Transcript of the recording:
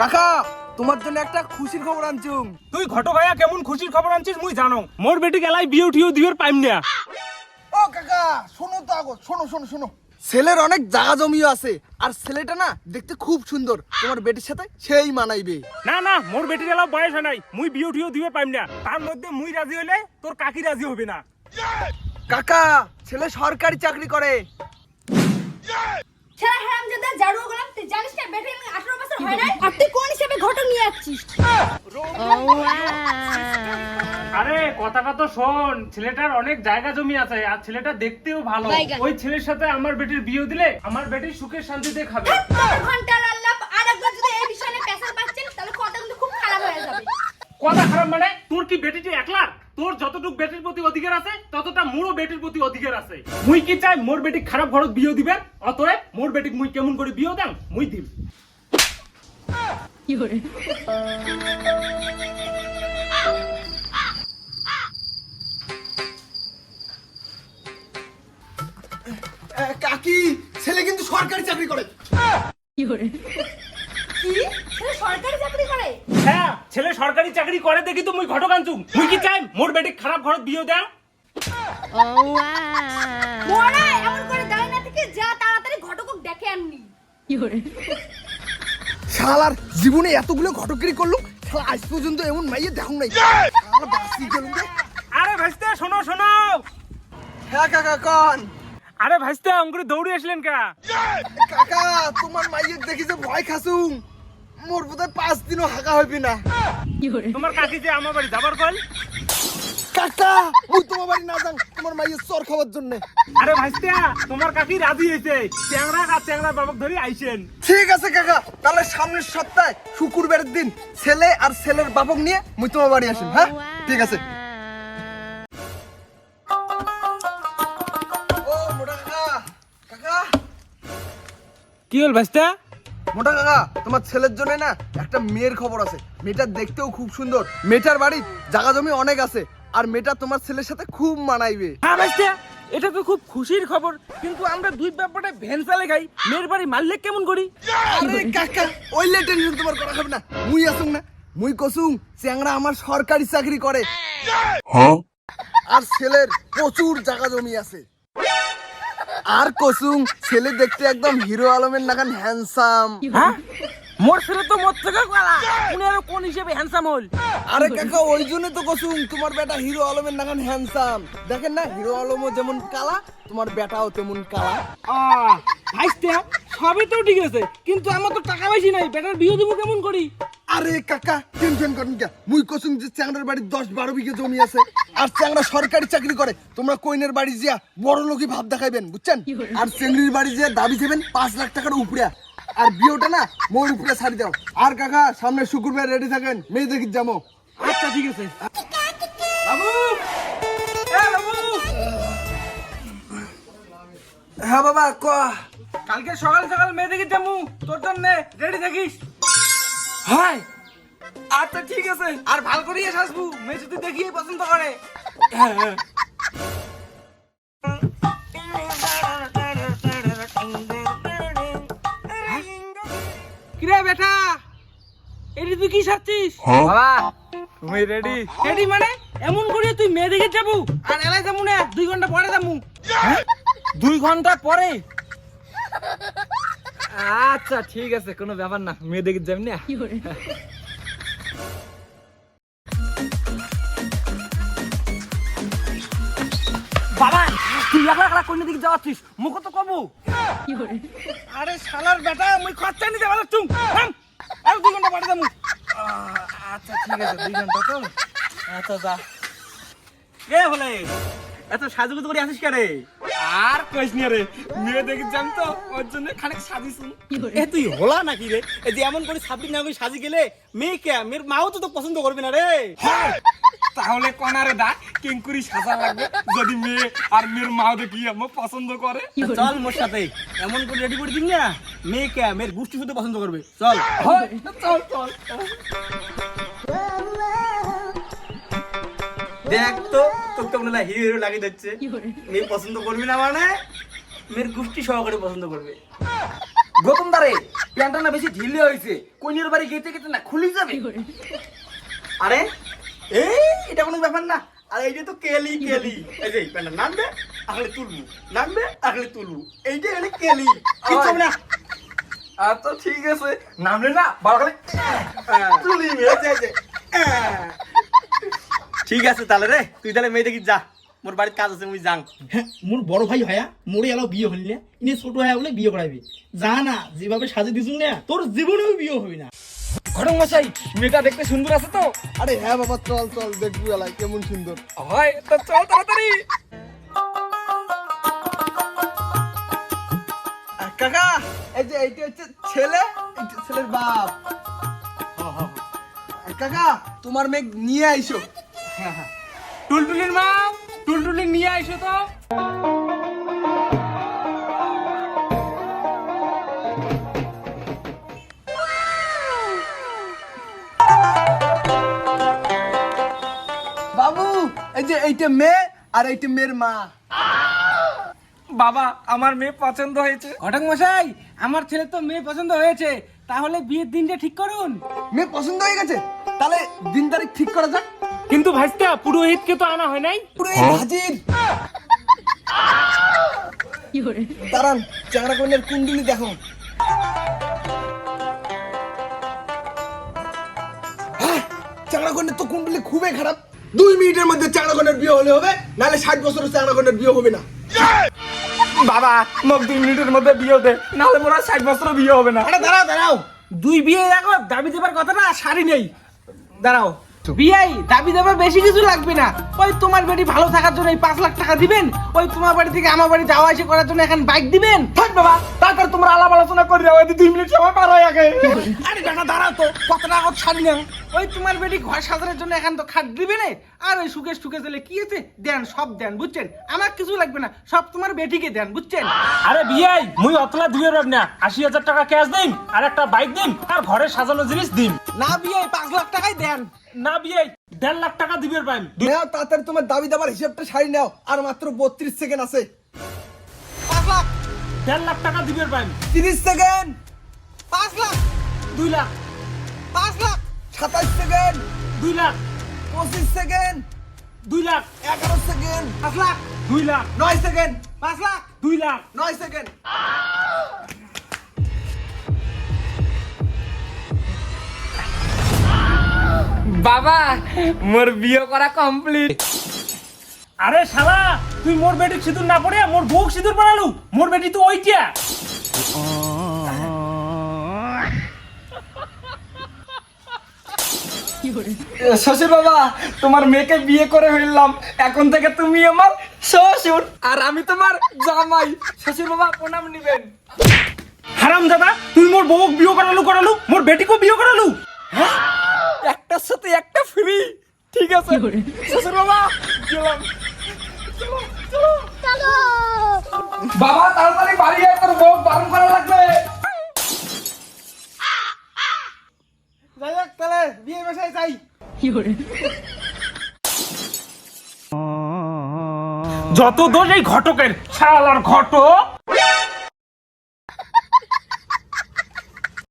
কাকা তোমার জন্য একটা খুশির খবর আনছুম। তুই ঘটো ভাইয়া কেমন খুশির খবর আনছিস মুই জানো। মোর বেটি গেলাই বিয়ে উঠিও দিবের পাইম না। ও কাকা শোনো তো আগো শোনো শোনো শোনো। ছেলের অনেক জায়গা জমিও আছে আর ছেলেটা না দেখতে খুব সুন্দর। তোমার বেটির সাথে সেই মানাইবে। না না মোর বেটি গেলাও বয়স হয় নাই মুই বিয়ে উঠিও দিবে পাইম না। তার মধ্যে মুই রাজি হইলে তোর কাকি রাজি হবে না। কাকা ছেলে সরকারি চাকরি করে। ছেলে হারাম জাদা জারু গলাম তুই জানিস না বেটি 18 বছর হয় নাই? আর তুই কোন হিসেবে ঘটক নিয়ে আসছিস? আরে কথাটা তো শোন ছেলেটার অনেক জায়গা জমি আছে আর ছেলেটা দেখতেও ভালো। ওই ছেলের সাথে আমার বেটির বিয়ে দিলে আমার বেটি সুখে শান্তিতে খাবে। ঘণ্টার আল্লাহ আর যদি এই বিষয়ে নিয়ে পাচ্ছেন তাহলে কথা কিন্তু খুব খারাপ হয়ে যাবে। কথা খারাপ মানে তোর কি বেটিটি একলা তোর যতটুক বেটির প্রতি অধিকার আছে ততটা মোরও বেটির প্রতি অধিকার আছে। মুই কি চাই মোর বেটি খারাপ ঘরত বিয়ে দিবে অতএব মোর বেটিক মুই কেমন করে বিয়ে দেন মুই এ, কাকি ছেলে কিন্তু সরকারি চাকরি করে। কি? সরকারি চাকরি করে? হ্যাঁ ছেলে সরকারি চাকরি করে দেখি তো মুই ঘটক আনছুম মুই কি চাই? মোর বেটি খারাপ ঘরত বিয়ে দাম মোরা এমন করে দাঁড়িয়ে না থেকে যা তাড়াতাড়ি ঘটক ডেকে আননি শালার জীবনে এতগুলো ঘটকগিরি করল শালা আজ পর্যন্ত এমন মাইয়ে দেখুন নাই। শালা বাসি গেলুম রে। আরে ভাইস্তে শোনো শোনো। হ্যাঁ কাকা কন? আরে ভাইস্তে অঙ্কুরি দৌড়ে আসলেন কা? কাকা তোমার মাইয়ের দেখি যে ভয় খাসুম। মোর বোধহয় পাঁচ দিনও হাঁকা হইবি না। তোমার কাকি যে আমার বাড়ি যাবার কল কাকা মুই তোমার বাড়ি না যান তোমার মাইয়ের চর খাওয়ার জন্য। আরে ভাইস্তে তোমার কাকি রাজি হয়েছে চ্যাংরা আর চ্যাংরা বাবক ধরে আইছেন ঠিক আছে কাকা তাহলে সামনের সপ্তাহে শুক্রবারের দিন ছেলে আর ছেলের বাপক নিয়ে মুই তোমার বাড়ি আসিম হ্যাঁ? ঠিক আছে। ও মোটা কাকা। কাকা কি হল ভাইস্তে মোটা কাকা তোমার ছেলের জন্য না একটা মেয়ের খবর আছে। মেয়েটা দেখতেও খুব সুন্দর। মেয়েটার বাড়ি জাগা জমি অনেক আছে আর মেয়েটা তোমার ছেলের সাথে খুব মানাইবে। হ্যাঁ ভাইস্তে এটা তো খুব খুশির খবর। কিন্তু আমরা দুই ব্যাপারে ভ্যান চালে খাই মেয়ের বাড়ি মারলে কেমন করি? আরে কাকা ওইলে টেনশন তোমার করা হবে না। মুই আসুন না মুই কসুম চ্যাংরা আমার সরকারি চাকরি করে। আর ছেলের প্রচুর জায়গা জমি আছে। আর কসুম ছেলে দেখতে একদম হিরো আলমের নাগান হ্যান্ডসাম হ্যাঁ? মোর ছেলে তো মোর থেকে কালা উনি আরও কোন হিসেবে হ্যান্ডসাম হল? আরে কাকা ওই জন্য তো কসুম তোমার বেটা হিরো আলমের নাগান হ্যান্ডসাম দেখেন না হিরো আলমও যেমন কালা তোমার বেটাও তেমন কালা। ভাইস্তে সবই তো ঠিক আছে কিন্তু আমার তো টাকা বেশি নাই বেটার বিয়ে দেবো কেমন করি? আরে কাকা টেনশন করেন কে? মুই কসুম যে চ্যাংড়ার বাড়ি দশ বারো বিঘে জমি আছে। আর চ্যাংড়া সরকারি চাকরি করে। তোমরা কইনের বাড়ি যা বড় লোকই ভাব দেখাইবেন বুঝছেন? আর চেংড়ির বাড়ি যে দাবি দেবেন পাঁচ লাখ টাকার উপরে। আর বিয়েটা না মোর উপরে ছাড়ি দাও। আর কাকা সামনে শুক্রবার রেডি থাকেন মেয়ে দেখি যাব। আচ্ছা ঠিক আছে। হ্যাঁ বাবা ক? কালকে সকাল সকাল মেয়ে দেখি যাব। তোর জন্য রেডি থাকিস। হয়। আচ্ছা ঠিক আছে। আর ভালো করিয়ে আসব মেয়ে যদি দেখিয়ে পছন্দ করে। হ্যাঁ হ্যাঁ। কিরে বেটা এটি তুই কি সাচ্ছিস বাবা তুমি রেডি রেডি মানে এমন করিয়ে তুই মেয়ে দেখে যাব। আর এলাই যাব না দুই ঘণ্টা পরে যাব। দুই ঘণ্টা পরে? আচ্ছা ঠিক আছে কোনো ব্যাপার না। মেয়ে দেখি যাবি না? বাবা তুই একলা একলা কোন দিকে যাওয়াচ্ছিস মুখ তো কবু। আরে শালার বেটা মুই খরচা নিতে আর দুই ঘণ্টা আচ্ছা ঠিক আছে দুই ঘণ্টা তো। আচ্ছা যা। কে হলে এত সাজুগুজু করে আসিস কে রে? আর কইস নি রে মেয়ে দেখি যাম তো ওর জন্য খানিক সাজিস এ তুই হলা নাকি রে? এই যে এমন করে সাবলি না করে সাজি গেলে মেয়ে কে? মেয়ের মাও তো তো পছন্দ করবে না রে। তাহলে কনারে দা কিঙ্কুরি সাজা লাগবে যদি মেয়ে আর মেয়ের মাও দেখি আমার পছন্দ করে। চল মোর সাথে এমন করে রেডি করে দিন না মেয়ে কে মেয়ের গোষ্ঠী শুধু পছন্দ করবে। চল চল চল। দেখ তো তোর তো মনে হিরো হিরো লাগিয়ে দিচ্ছে। মেয়ে পছন্দ করবি না মানে? মেয়ের গোষ্ঠী সহকারে পছন্দ করবে। গৌতম দারে প্যান্টটা না বেশি ঢিলে হয়েছে। কইনের বাড়ি গেতে গেতে না খুলে যাবে। আরে এই এটা কোনো ব্যাপার না। আরে এইটা তো কেলি কেলি। এই যে প্যান্টটা নামবে আগলে তুলবো। নামবে আগলে তুলবো। এইটা এনে কেলি। কিচ্ছু না। আচ্ছা ঠিক আছে। নামলে না করে তুলি। এই যে ঠিক আছে তাহলে রে তুই তাহলে মেয়ে দেখি যা। মোর বাড়ির কাজ আছে মুই যাং। হ্যাঁ মোর বড় ভাই হয়া মোরে এলাও বিয়ে হলি না। ইনি ছোট হয়া বলে বিয়ে করাইবে। যা না যেভাবে সাজে দিছুন না তোর জীবনেও বিয়ে হবে না। ঘটক মশাই মেয়েটা দেখতে সুন্দর আছে তো? আরে হ্যাঁ বাবা চল চল দেখব এলাই কেমন সুন্দর। হয় তো চল তাড়াতাড়ি। কাকা এই যে এইটা হচ্ছে ছেলে ছেলের বাপ। কাকা তোমার মেয়ে নিয়ে আইসো। টুলটুলির মা টুলটুলি নিয়ে আইসো তো। বাবু এই যে এইটা মেয়ে আর এইটা মেয়ের মা। বাবা আমার মেয়ে পছন্দ হয়েছে। ঘটক মশাই আমার ছেলে তো মেয়ে পছন্দ হয়েছে। তাহলে বিয়ের দিনটা ঠিক করুন। মেয়ে পছন্দ হয়ে গেছে? তাহলে দিন তারিখ ঠিক করা যাক। কিন্তু ভাইস্তা পুরোহিতকে তো আনা হয় নাই। পুরো এই হাজির। দাঁড়ান চাংড়া কন্যার কুণ্ডলি দেখো। হ্যাঁ, চাংড়া কন্যার তো কুণ্ডলি খুবই খারাপ। দুই মিনিটের মধ্যে চাংড়া কন্যার বিয়ে হলে হবে নাহলে ষাট বছরের চাংড়া কন্যার বিয়ে হবে না। বাবা মোক দুই মিনিটের মধ্যে বিয়ে দে নাহলে মোরা ষাট বছর বিয়ে হবে না। আরে দাঁড়াও দাঁড়াও। দুই বিয়ে দেখো দাবি দেবার কথা না শাড়ি নেই। দাঁড়াও। বিয়াই দাবি দেবার বেশি কিছু লাগবে না। ওই তোমার বাড়ি ভালো থাকার জন্য এই পাঁচ লাখ টাকা দিবেন। ওই তোমার বাড়ি থেকে আমার বাড়ি যাওয়া আসা করার জন্য এখন বাইক দিবেন। থাক বাবা তারপর তোমরা আলাপ আলোচনা করে যাও এদি দুই মিনিট সময় পার হয়ে আগে আরে দাঁড়া দাঁড়াও তো কত টাকা শাড়ি নেও। ওই তোমার বেটি ঘর সাজানোর জন্য এখন তো খাট দিবে না। আর ওই সুকেশ সুকেশ দিলে কি আছে দেন সব দেন বুঝছেন? আমার কিছু লাগবে না সব তোমার বেটিকে দেন বুঝছেন? আরে বিয়াই মুই অতলা দুইয়ের রব না আশি হাজার টাকা ক্যাশ দিন আর একটা বাইক দিন আর ঘরে সাজানো জিনিস দিন না বিয়ে পাঁচ লাখ টাকাই দেন। না বিয়াই দেড় লাখ টাকা দিবের পাইম। নাও তাড়াতাড়ি তোমার দাবি দেবার হিসাবটা সারি নাও আর মাত্র বত্রিশ সেকেন্ড আছে। পাঁচ লাখ। দেড় লাখ টাকা দিবের পাইম। তিরিশ সেকেন্ড। পাঁচ লাখ। দুই লাখ। পাঁচ লাখ। সাতাশ সেকেন্ড। দুই লাখ। পঁচিশ সেকেন্ড। দুই লাখ। এগারো সেকেন্ড। পাঁচ লাখ। দুই লাখ। নয় সেকেন্ড। পাঁচ লাখ। দুই লাখ। নয় সেকেন্ড। বাবা মোর বিয়ে করা কমপ্লিট আরে শালা তুই মোর বেটি সিঁদুর না পড়ে মোর বউ সিঁদুর পড়ালু? মোর বেটি তো ওইটা শ্বশুর বাবা তোমার মেয়েকে বিয়ে করে ফেললাম। এখন থেকে তুমি আমার শ্বশুর আর আমি তোমার জামাই। শ্বশুর বাবা প্রণাম নিবেন। হারাম দাদা তুই মোর বউ বিয়ে করালু করালু? মোর বেটিকেও বিয়ে করালু? একটার সাথে একটা ফ্রি ঠিক আছে? শ্বশুর বাবা গেলাম। বাবা তাড়াতাড়ি বাড়ি আয় তোর বউ বারণ করা লাগবে। যাই হোক তাহলে বিয়ে বসাই যাই। যত দোষ এই ঘটকের শালার ঘটক।